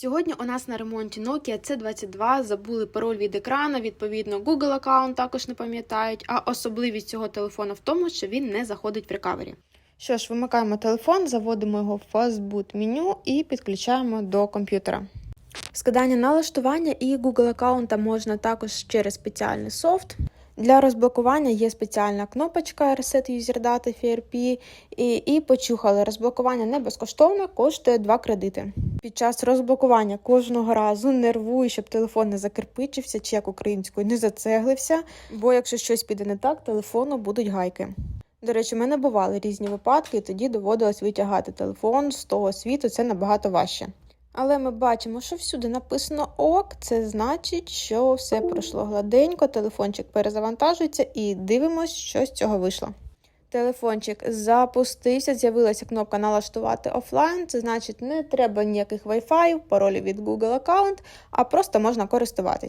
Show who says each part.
Speaker 1: Сьогодні у нас на ремонті Nokia C22 забули пароль від екрана, відповідно, Google аккаунт також не пам'ятають, а особливість цього телефону в тому, що він не заходить в рекавері. Що ж, вимикаємо телефон, заводимо його в Fastboot меню і підключаємо до комп'ютера. Складання налаштування і Google аккаунта можна також через спеціальний софт. Для розблокування є спеціальна кнопочка Reset User Data FRP і, і почухали. Розблокування не безкоштовне, коштує 2 кредити. Під час розблокування кожного разу нервую, щоб телефон не закирпичився чи як українською не зацеглився, бо якщо щось піде не так, телефону будуть гайки. До речі, у мене бували різні випадки, і тоді доводилось витягати телефон з того світу, це набагато важче. Але ми бачимо, що всюди написано ок, це значить, що все пройшло гладенько, телефончик перезавантажується і дивимось, що з цього вийшло. Телефончик запустився, з'явилася кнопка налаштувати офлайн. Це значить, не треба ніяких Wi-Fi, паролів від Google аккаунт, а просто можна користуватись.